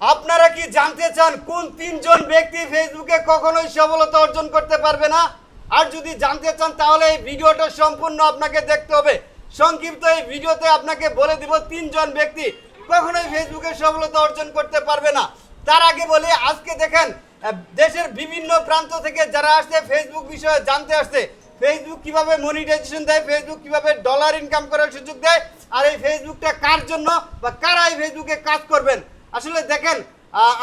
আপনারা কি জানতে চান কোন তিনজন ব্যক্তি ফেসবুকে কখনোই সফলতা অর্জন করতে পারবে না? আর যদি জানতে চান, তাহলে এই ভিডিওটা সম্পূর্ণ আপনাকে দেখতে হবে। সংক্ষিপ্ত এই ভিডিওতে আপনাকে বলে দিব, তিনজন ব্যক্তি কখনোই ফেসবুকে সফলতা অর্জন করতে পারবে না। তার আগে বলি, আজকে দেখেন দেশের বিভিন্ন প্রান্ত থেকে যারা আসছে, ফেসবুক বিষয়ে জানতে আসছে, ফেসবুক কীভাবে মনিটাইজেশন দেয়, ফেসবুক কীভাবে ডলার ইনকাম করার সুযোগ দেয়, আর এই ফেসবুকটা কার জন্য বা কারা এই ফেসবুকে কাজ করবেন? আসলে দেখেন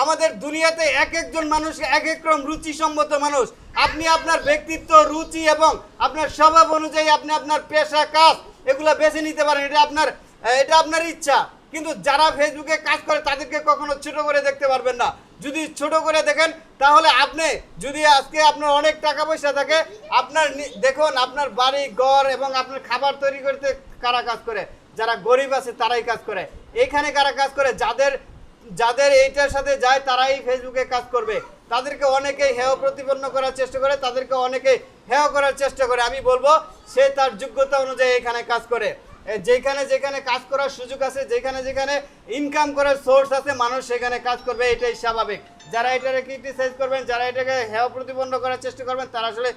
আমাদের দুনিয়াতে এক একজন মানুষ এক এক রকম রুচিসম্মত মানুষ। আপনি আপনার ব্যক্তিত্ব, রুচি এবং আপনার স্বভাব অনুযায়ী আপনি আপনার পেশা, কাজ এগুলো বেছে নিতে পারেন। এটা আপনার এটা আপনার ইচ্ছা। কিন্তু যারা ফেসবুকে কাজ করে, তাদেরকে কখনো ছোট করে দেখতে পারবেন না। যদি ছোট করে দেখেন, তাহলে আপনি, যদি আজকে আপনার অনেক টাকা পয়সা থাকে, আপনার দেখুন, আপনার বাড়ি, ঘর এবং আপনার খাবার তৈরি করতে কারা কাজ করে? যারা গরিব আছে, তারাই কাজ করে। এখানে কারা কাজ করে? যাদের যাদের এইটার সাথে যায়, তারাই ফেসবুকে কাজ করবে। তাদেরকে অনেকেই হেয় প্রতিপন্ন করার চেষ্টা করে, তাদেরকে অনেকেই হেয় করার চেষ্টা করে। আমি বলব, সে তার যোগ্যতা অনুযায়ী এখানে কাজ করে। যেখানে যেখানে কাজ করার সুযোগ আছে, যেখানে যেখানে ইনকাম করার সোর্স আছে, মানুষ সেখানে কাজ করবে, এটাই স্বাভাবিক। যারা এটাকে ক্রিটিসাইজ করবেন, যারা এটাকে হেয় প্রতিপন্ন করার চেষ্টা করবেন, তারা আসলে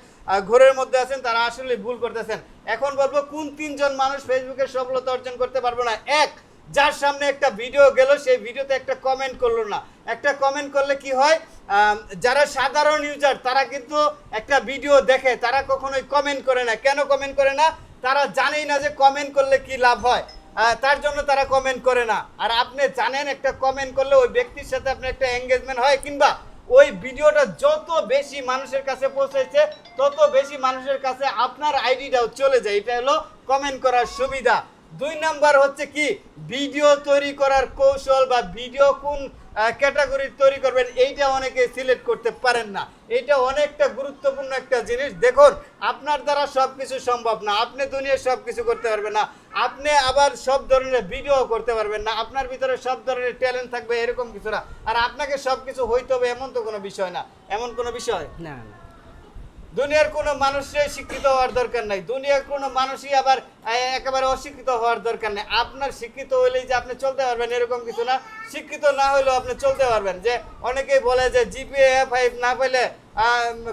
ঘোরের মধ্যে আছেন, তারা আসলে ভুল করতেছেন। এখন বলব, কোন তিনজন মানুষ ফেসবুকে সফলতা অর্জন করতে পারবে না? এক যার সামনে একটা ভিডিও গেল, সেই ভিডিওতে একটা কমেন্ট করল না। একটা কমেন্ট করলে কি হয় যারা সাধারণ ইউজার তারা কিন্তু একটা ভিডিও দেখে, তারা কখনোই কমেন্ট করে না। কেন কমেন্ট করে না? তারা জানেই না যে কমেন্ট করলে কি লাভ হয়। তার জন্য তারা কমেন্ট করে না। আর আপনি জানেন একটা কমেন্ট করলে ওই ব্যক্তির সাথে আপনার একটা এঙ্গেজমেন্ট হয়, কিংবা ওই ভিডিওটা যত বেশি মানুষের কাছে পৌঁছেছে, তত বেশি মানুষের কাছে আপনার আইডিটাও চলে যায়। এটা হলো কমেন্ট করার সুবিধা। দুই নাম্বার হচ্ছে কি ভিডিও তৈরি করার কৌশল বা ভিডিও কোন ক্যাটাগরি তৈরি করবেন, এইটা অনেকে সিলেক্ট করতে পারেন না। এটা অনেকটা গুরুত্বপূর্ণ একটা জিনিস। দেখুন, আপনার দ্বারা সব কিছু সম্ভব না, আপনি দুনিয়ার সব কিছু করতে পারবেন না, আপনি আবার সব ধরনের ভিডিও করতে পারবেন না, আপনার ভিতরে সব ধরনের ট্যালেন্ট থাকবে, এরকম কিছু না। আর আপনাকে সব কিছু হইতে হবে এমন তো কোনো বিষয় না। এমন কোনো বিষয়? না না। দুনিয়ার কোনো মানুষের শিক্ষিত হওয়ার দরকার নাই। দুনিয়ার কোনো মানুষই আবার একেবারে অশিক্ষিত হওয়ার দরকার নেই। আপনার শিক্ষিত হইলেই যে আপনি চলতে পারবেন এরকম কিছু না। শিক্ষিত না হইলেও আপনি চলতে পারবেন। যে অনেকেই বলে যে জিপিএ ফাইভ না পেলে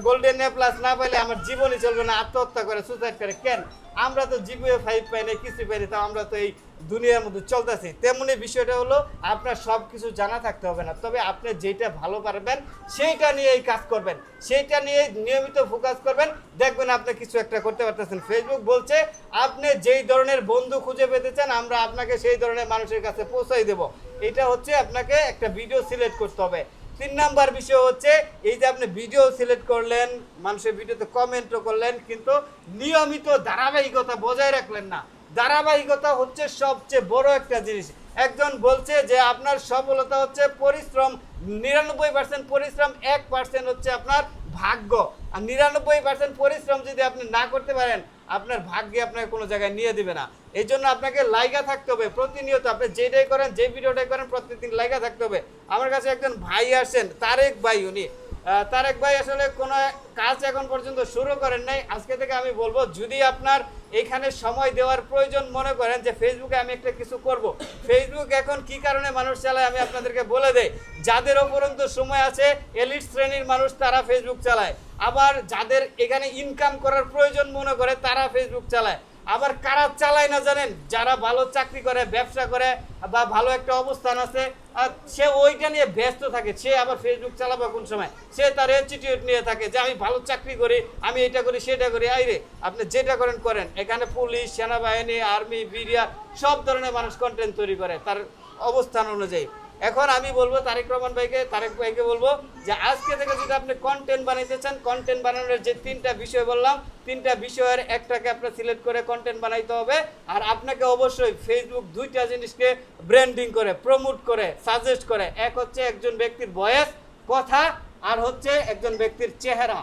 গোল্ডেন এ প্লাস না পাইলে আমার জীবনই চলবে না। আত্মহত্যা করে সুসাইড করে। কেন? আমরা তো জিপিএ ফাইভ পাই না কিছু পাই না তো আমরা তো এই দুনিয়ার মধ্যে চলতেছি, তেমনি বিষয়টা হলো আপনার সব কিছু জানা থাকতে হবে না। তবে আপনি যেটা ভালো পারবেন, সেইটা নিয়েই কাজ করবেন। সেইটা নিয়ে নিয়মিত ফোকাস করবেন। দেখবেন আপনি কিছু একটা করতে পারতেছেন। ফেসবুক বলছে, আপনি যেই ধরনের বন্ধু খুঁজে পেতে চান, আমরা আপনাকে সেই ধরনের মানুষের কাছে পৌঁছাই দেব। এটা হচ্ছে আপনাকে একটা ভিডিও সিলেক্ট করতে হবে। তিন নাম্বার বিষয় হচ্ছে, এই যে আপনি ভিডিও সিলেক্ট করলেন, মানুষের ভিডিওতে কমেন্টও করলেন, কিন্তু নিয়মিত ধারাবাহিকতা বজায় রাখলেন না। ধারাবাহিকতা হচ্ছে সবচেয়ে বড় একটা জিনিস। একজন বলছে যে আপনার সফলতা হচ্ছে পরিশ্রম, নিরানব্বই পার্সেন্ট পরিশ্রম, এক পার্সেন্ট হচ্ছে আপনার ভাগ্য। আর নিরানব্বই পার্সেন্ট পরিশ্রম যদি আপনি না করতে পারেন, আপনার ভাগ্যে আপনাকে কোনো জায়গায় নিয়ে দিবে না। এই জন্য আপনাকে লাইগা থাকতে হবে প্রতিনিয়ত। আপনি যেটাই করেন, যে ভিডিওটাই করেন, প্রতিদিন লাইগা থাকতে হবে। আমার কাছে একজন ভাই আসেন, তারেক ভাই উনি। তারেক ভাই আসলে কোনো কাজ এখন পর্যন্ত শুরু করেন নাই। আজকে থেকে আমি বলব, যদি আপনার এখানে সময় দেওয়ার প্রয়োজন মনে করেন যে ফেসবুকে আমি একটা কিছু করব ফেসবুক এখন কি কারণে মানুষ চালায় আমি আপনাদেরকে বলে দেই। যাদের উপরন্ত সময় আছে, এলিট শ্রেণির মানুষ তারা ফেসবুক চালায়। আবার যাদের এখানে ইনকাম করার প্রয়োজন মনে করে, তারা ফেসবুক চালায়। আবার কারা চালায় না জানেন? যারা ভালো চাকরি করে, ব্যবসা করে বা ভালো একটা অবস্থান আছে সে ওইটা নিয়ে ব্যস্ত থাকে। সে আবার ফেসবুক চালাবে কোন সময়? সে তার ইনস্টিটিউট নিয়ে থাকে যে, আমি ভালো চাকরি করি, আমি এটা করি, সেটা করি। আইরে আপনি যেটা করেন করেন। এখানে পুলিশ, সেনাবাহিনী, আর্মি, বিডিআর সব ধরনের মানুষ কন্টেন্ট তৈরি করে, তার অবস্থান অনুযায়ী। এখন আমি বলব তারেক রহমান ভাইকে, তারেক ভাইকে বলব যে আজকে থেকে যদি আপনি কন্টেন্ট বানাইতে চান কন্টেন্ট বানানোর যে তিনটা বিষয় বললাম, তিনটা বিষয়ের একটাকে আপনার সিলেক্ট করে কন্টেন্ট বানাইতে হবে। আর আপনাকে অবশ্যই ফেসবুক দুইটা জিনিসকে ব্র্যান্ডিং করে প্রমোট করে সাজেস্ট করে। এক হচ্ছে একজন ব্যক্তির বয়স, কথা, আর হচ্ছে একজন ব্যক্তির চেহারা।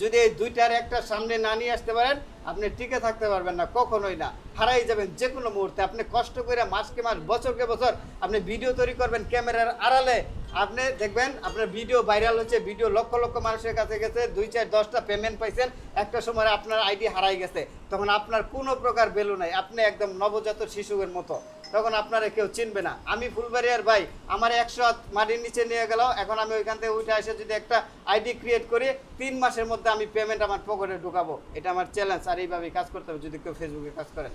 যদি এই দুইটার একটা সামনে না নিয়ে আসতে পারেন, আপনি টিকে থাকতে পারবেন না, কখনোই না। হারাই যাবেন যে কোনো মুহূর্তে। আপনি কষ্ট করে মাসকে মাস, বছরকে বছর আপনি ভিডিও তৈরি করবেন ক্যামেরার আড়ালে। আপনি দেখবেন আপনার ভিডিও ভাইরাল হচ্ছে ভিডিও লক্ষ লক্ষ মানুষের কাছে গেছে, দুই চার দশটা পেমেন্ট পাইছেন, একটা সময় আপনার আইডি হারাই গেছে। তখন আপনার কোনো প্রকার ভ্যালু নাই, আপনি একদম নবজাতক শিশুর মতো। তখন আপনারা কেউ চিনবে না। আমি ফুলবাড়িয়ার ভাই, আমার একশো মাটির নিচে নিয়ে গেল এখন আমি ওইখান থেকে উঠে এসে যদি একটা আইডি ক্রিয়েট করি, তিন মাসের মধ্যে আমি পেমেন্ট আমার পকেটে ঢুকাবো। এটা আমার চ্যালেঞ্জ আর এইভাবে কাজ করতে হবে যদি কেউ ফেসবুকে কাজ করেন।